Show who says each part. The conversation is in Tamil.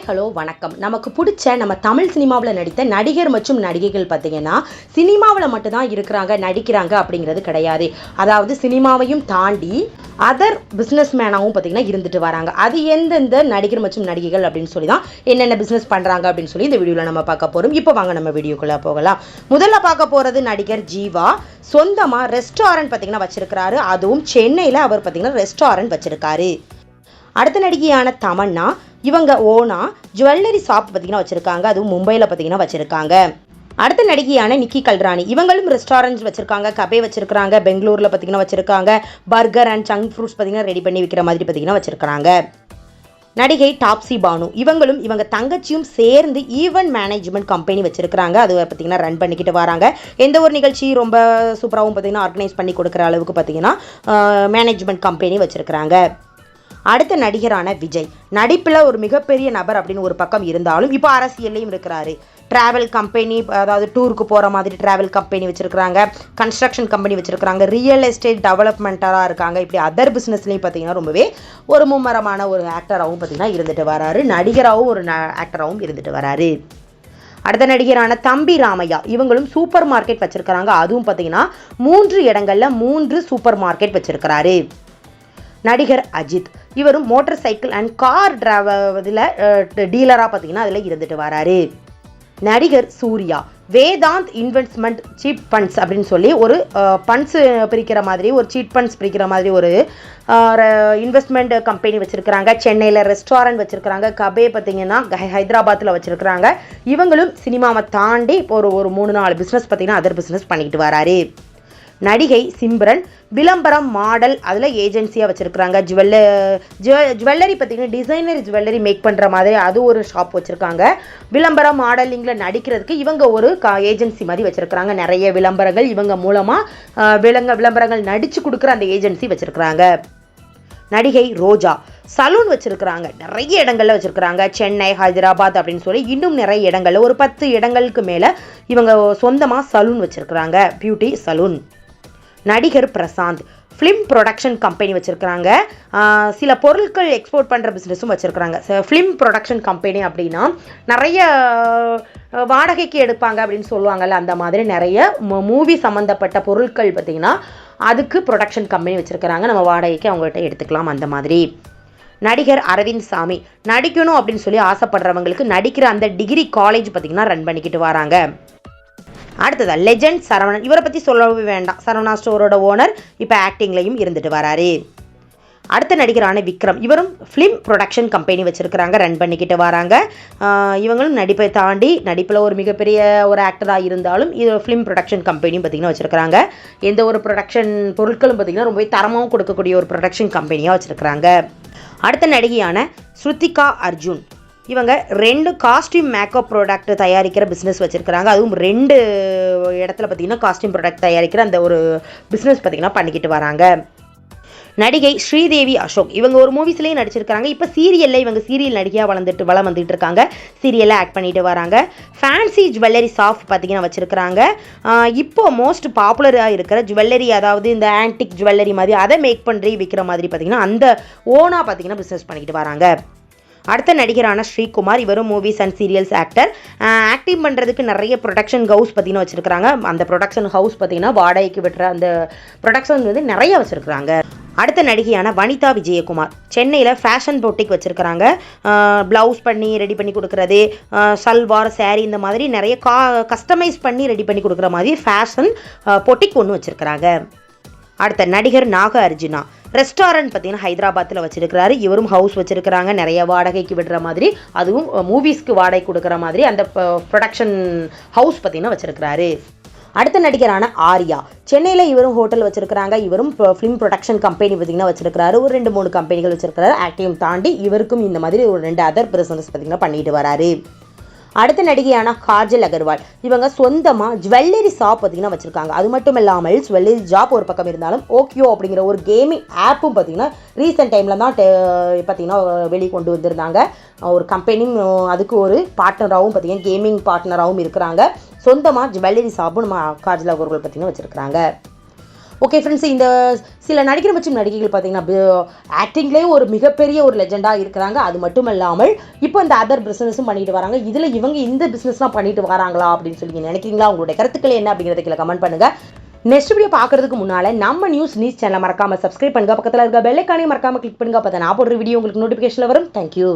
Speaker 1: ஹாய் ஹலோ வணக்கம். நமக்கு பிடிச்ச நம்ம தமிழ் சினிமாவில் நடித்த நடிகர் மற்றும் நடிகைகள் பார்த்தீங்கன்னா சினிமாவில் மட்டும்தான் இருக்கிறாங்க நடிக்கிறாங்க அப்படிங்கிறது கிடையாது. அதாவது சினிமாவையும் தாண்டி அதர் பிஸ்னஸ் மேனாகவும் பார்த்தீங்கன்னா இருந்துட்டு வராங்க. அது எந்தெந்த நடிகர் மற்றும் நடிகைகள் அப்படின்னு சொல்லி தான் என்னென்ன பிஸ்னஸ் பண்ணுறாங்க அப்படின்னு சொல்லி இந்த வீடியோவில் நம்ம பார்க்க போகிறோம் இப்போ வாங்க நம்ம வீடியோக்குள்ளே போகலாம். முதல்ல பார்க்க போகிறது நடிகர் ஜீவா. சொந்தமாக ரெஸ்டாரண்ட் பார்த்தீங்கன்னா வச்சுருக்கிறாரு. அதுவும் சென்னையில் அவர் பார்த்தீங்கன்னா ரெஸ்டாரண்ட் வச்சுருக்காரு. அடுத்த நடிகையான தமன்னா இவங்க ஓனா ஜுவல்லரி ஷாப் பார்த்தீங்கன்னா வச்சுருக்காங்க. அதுவும் மும்பையில் பார்த்தீங்கன்னா வச்சுருக்காங்க. அடுத்த நடிகையான நிக்கி கல்ராணி இவங்களும் ரெஸ்டாரண்ட்ஸ் வச்சுருக்காங்க. கபே வச்சுருக்காங்க பெங்களூரில் பார்த்தீங்கன்னா வச்சுருக்காங்க. பர்கர் அண்ட் சங்க் ஃப்ரூட்ஸ் பார்த்தீங்கன்னா ரெடி பண்ணி விற்கிற மாதிரி பார்த்தீங்கன்னா வச்சுருக்காங்க நடிகை டாப்ஸி பானு இவங்களும் இவங்க தங்கச்சியும் சேர்ந்து ஈவெண்ட் மேனேஜ்மெண்ட் கம்பெனி வச்சிருக்கிறாங்க. அது பார்த்தீங்கன்னா ரன் பண்ணிக்கிட்டு வராங்க. எந்த ஒரு நிகழ்ச்சி ரொம்ப சூப்பராகவும் பார்த்தீங்கன்னா ஆர்கனைஸ் பண்ணி கொடுக்குற அளவுக்கு பார்த்தீங்கன்னா மேனேஜ்மெண்ட் கம்பெனி வச்சிருக்கிறாங்க. அடுத்த நடிகரான விஜய். நடிப்பில் ஒரு மிகப்பெரிய நபர் அப்படின்னு ஒரு பக்கம் இருந்தாலும் இப்போ அரசியல்லையும் இருக்கிறாரு. ட்ராவல் கம்பெனி அதாவது டூருக்கு போகிற மாதிரி ட்ராவல் கம்பெனி வச்சுருக்காங்க கன்ஸ்ட்ரக்ஷன் கம்பெனி வச்சுருக்காங்க ரியல் எஸ்டேட் டெவலப்மெண்ட்டராக இருக்காங்க. இப்படி அதர் பிஸ்னஸ்லேயும் பார்த்தீங்கன்னா ரொம்பவே ஒரு மும்மரமான ஒரு ஆக்டராகவும் பார்த்தீங்கன்னா இருந்துட்டு வராரு. நடிகராகவும் ஒரு ஆக்டராகவும் இருந்துட்டு வராரு. அடுத்த நடிகரான தம்பி ராமையா. இவங்களும் சூப்பர் மார்க்கெட் வச்சிருக்கிறாங்க. அதுவும் பார்த்தீங்கன்னா மூன்று இடங்களில் மூன்று சூப்பர் மார்க்கெட் வச்சிருக்கிறாரு. நடிகர் அஜித். இவரும் மோட்டார் சைக்கிள் அண்ட் கார் டிராவ இதில் டீலராக பார்த்தீங்கன்னா அதில் இருந்துட்டு வராரு. நடிகர் Suriya Vedant investment seed funds அப்படின்னு சொல்லி ஒரு ஃபண்ட்ஸ் பிரிக்கிற மாதிரி ஒரு சீட் ஃபண்ட்ஸ் பிரிக்கிற மாதிரி ஒரு இன்வெஸ்ட்மெண்ட் கம்பெனி வச்சுருக்கிறாங்க. சென்னையில் ரெஸ்டாரண்ட் வச்சுருக்கிறாங்க. கபே பார்த்தீங்கன்னா ஹைதராபாத்தில் வச்சுருக்கிறாங்க. இவங்களும் சினிமாவை தாண்டி இப்போ ஒரு ஒரு மூணு நாலு பிஸ்னஸ் பார்த்தீங்கன்னா அதர் பிஸ்னஸ் பண்ணிக்கிட்டு வராரு. நடிகை சிம்ரன் விளம்பரம் மாடல் அதில் ஏஜென்சியாக வச்சுருக்குறாங்க. ஜுவல்ல ஜுவல்லரி பார்த்தீங்கன்னா டிசைனர் ஜுவல்லரி மேக் பண்ணுற மாதிரி அது ஒரு ஷாப் வச்சுருக்காங்க. விளம்பரம் மாடலிங்கில் நடிக்கிறதுக்கு இவங்க ஒரு கா ஏஜென்சி மாதிரி வச்சுருக்குறாங்க. நிறைய விளம்பரங்கள் இவங்க மூலமாக விளங்க விளம்பரங்கள் நடித்து கொடுக்குற அந்த ஏஜென்சி வச்சுருக்குறாங்க. நடிகை ரோஜா சலூன் வச்சுருக்குறாங்க. நிறைய இடங்களில் வச்சுருக்குறாங்க. சென்னை ஹைதராபாத் அப்படின்னு சொல்லி இன்னும் நிறைய இடங்களில் ஒரு பத்து இடங்களுக்கு மேலே இவங்க சொந்தமாக சலூன் வச்சுருக்குறாங்க. பியூட்டி சலூன் நடிகர் பிரசாந்த். ஃபிலிம் ப்ரொடக்ஷன் கம்பெனி வச்சுருக்குறாங்க. சில பொருட்கள் எக்ஸ்போர்ட் பண்ணுற பிஸ்னஸும் வச்சுருக்கிறாங்க. ஃபிலிம் ப்ரொடக்ஷன் கம்பெனி அப்படின்னா நிறைய வாடகைக்கு எடுப்பாங்க அப்படின்னு சொல்லுவாங்கள்ல அந்த மாதிரி நிறைய மூவி சம்மந்தப்பட்ட பொருட்கள் பார்த்திங்கன்னா அதுக்கு ப்ரொடக்ஷன் கம்பெனி வச்சுருக்கிறாங்க. நம்ம வாடகைக்கு அவங்கள்ட்ட எடுத்துக்கலாம் அந்த மாதிரி. நடிகர் அரவிந்த் சாமி. நடிக்கணும் அப்படின்னு சொல்லி ஆசைப்படுறவங்களுக்கு நடிக்கிற அந்த டிகிரி காலேஜ் பார்த்திங்கன்னா ரன் பண்ணிக்கிட்டு வராங்க. அடுத்ததா லெஜண்ட் சரவணன். இவரை பற்றி சொல்லவே வேண்டாம். சரவணா ஸ்டோரோட ஓனர் இப்போ ஆக்டிங்லையும் இருந்துட்டு வராரு. அடுத்த நடிகரான விக்ரம். இவரும் ஃபிலிம் ப்ரொடக்ஷன் கம்பெனி வச்சுருக்கிறாங்க ரன் பண்ணிக்கிட்டு வராங்க. இவங்களும் நடிப்பை தாண்டி நடிப்பில் ஒரு மிகப்பெரிய ஒரு ஆக்டராக இருந்தாலும் இது ஃபிலிம் ப்ரொடக்ஷன் கம்பெனியும் பார்த்திங்கன்னா வச்சுருக்கிறாங்க. எந்த ஒரு ப்ரொடக்ஷன் பொருட்களும் பார்த்திங்கன்னா ரொம்பவே தரமாகவும் கொடுக்கக்கூடிய ஒரு ப்ரொடக்ஷன் கம்பெனியாக வச்சுருக்கிறாங்க. அடுத்த நடிகையான ஸ்ருத்திகா அர்ஜுன். இவங்க ரெண்டு காஸ்டியூம் மேக்கப் ப்ராடக்ட் தயாரிக்கிற பிஸ்னஸ் வச்சுருக்கிறாங்க. அதுவும் ரெண்டு இடத்துல பார்த்திங்கன்னா காஸ்டியூம் ப்ராடக்ட் தயாரிக்கிற அந்த ஒரு பிஸ்னஸ் பார்த்திங்கன்னா பண்ணிக்கிட்டு வராங்க. நடிகை ஸ்ரீதேவி அசோக். இவங்க ஒரு மூவிஸ்லேயும் நடிச்சிருக்காங்க இப்போ சீரியலில் இவங்க சீரியல் நடிகையாக வளர்ந்துட்டு வளம் வந்துட்டு இருக்காங்க சீரியலில் ஆக்ட் பண்ணிட்டு வராங்க. ஃபேன்சி ஜுவல்லரி ஷாப் பார்த்தீங்கன்னா வச்சுருக்கிறாங்க. இப்போ மோஸ்ட் பாப்புலராக இருக்கிற ஜுவல்லரி அதாவது இந்த ஆன்டிக் ஜுவல்லரி மாதிரி அதை மேக் பண்ணி விற்கிற மாதிரி பார்த்தீங்கன்னா அந்த ஓனாக பார்த்தீங்கன்னா பிஸ்னஸ் பண்ணிக்கிட்டு வராங்க. அடுத்த நடிகரான ஸ்ரீகுமார் இவரும் movies and serials actor acting பண்ணுறதுக்கு நிறைய ப்ரொடக்ஷன் ஹவுஸ் பார்த்தீங்கன்னா வச்சுருக்காங்க அந்த ப்ரொடக்ஷன் ஹவுஸ் பார்த்தீங்கன்னா வாடகைக்கு விட்டுற அந்த ப்ரொடக்ஷன் வந்து நிறைய வச்சுருக்குறாங்க. அடுத்த நடிகையான வனிதா விஜயகுமார். சென்னையில் ஃபேஷன் பொட்டிக் வச்சுருக்கிறாங்க. ப்ளவுஸ் பண்ணி ரெடி பண்ணி கொடுக்குறது. சல்வார் சேரீ இந்த மாதிரி நிறைய கா கஸ்டமைஸ் பண்ணி ரெடி பண்ணி கொடுக்குற மாதிரி ஃபேஷன் பொட்டிக் ஒன்று வச்சுருக்கிறாங்க. அடுத்த நடிகர் நாக அர்ஜுனா. ரெஸ்டாரண்ட் பார்த்தீங்கன்னா ஹைதராபாத்தில் வச்சிருக்கிறாரு. இவரும் ஹவுஸ் வச்சிருக்கிறாங்க. நிறைய வாடகைக்கு விடுற மாதிரி. அதுவும் மூவிஸ்க்கு வாடகை கொடுக்குற மாதிரி அந்த ப்ரொடக்ஷன் ஹவுஸ் பார்த்தீங்கன்னா வச்சிருக்கிறாரு. அடுத்த நடிகரான ஆர்யா. சென்னையில் இவரும் ஹோட்டல் வச்சிருக்கிறாங்க. இவரும் ஃபிலிம் ப்ரொடக்ஷன் கம்பெனி பார்த்தீங்கன்னா வச்சிருக்கிறாரு. ஒரு ரெண்டு மூணு கம்பெனிகள் வச்சிருக்கிறாரு. ஆக்டிவ் தாண்டி இவருக்கும் இந்த மாதிரி ஒரு ரெண்டு அதர் பிஸ்னஸ் பார்த்தீங்கன்னா பண்ணிட்டு வராரு. அடுத்த நடிகையான காஜல் அகர்வால். இவங்க சொந்தமாக ஜுவல்லரி ஷாப் பார்த்தீங்கன்னா வச்சுருக்காங்க. அது மட்டும் இல்லாமல் ஜுவல்லரி ஜாப் ஒரு பக்கம் இருந்தாலும் ஓக்கியோ அப்படிங்கிற ஒரு கேமிங் ஆப்பும் பார்த்தீங்கன்னா ரீசெண்ட் டைமில் தான் பார்த்தீங்கன்னா வெளியே கொண்டு வந்திருந்தாங்க. ஒரு கம்பெனியும் அதுக்கு ஒரு பார்ட்னராகவும் பார்த்தீங்கன்னா கேமிங் பார்ட்னராகவும் இருக்கிறாங்க. சொந்தமாக ஜுவல்லரி ஷாப்பும் நம்ம காஜல் அகர்வால் பார்த்தீங்கன்னா வச்சுருக்காங்க ஓகே ஃப்ரெண்ட்ஸ் இந்த சில நடிகர் மற்றும் நடிகைகள் பார்த்தீங்கன்னா ஆக்டிங்லேயே ஒரு மிகப்பெரிய ஒரு லெஜெண்டாக இருக்கிறாங்க. அது மட்டும் இல்லாமல் இப்போ இந்த அதர் பிஸ்னஸும் பண்ணிட்டு வராங்க. இதில் இவங்க இந்த பிஸ்னஸ்லாம் பண்ணிட்டு வராங்களா அப்படின்னு சொல்லி நினைக்கிறீங்களா? உங்களுடைய கருத்துக்கள் என்ன அப்படிங்கிறத கீழே கமெண்ட் பண்ணுங்க. நெக்ஸ்ட் வீடியோ பார்க்கறதுக்கு முன்னால் நம்ம நியூஸ் நியூஸ் சேனலை மறக்காமல் சப்ஸ்கிரைப் பண்ணுங்கள் பக்கத்தில் இருக்க பெல்லைக்கானே மறக்காமல் கிளிக் பண்ணுங்கள் அப்போ நான் போடுற வீடியோ உங்களுக்கு நோட்டிஃபிகேஷனில் வரும். தேங்க்யூ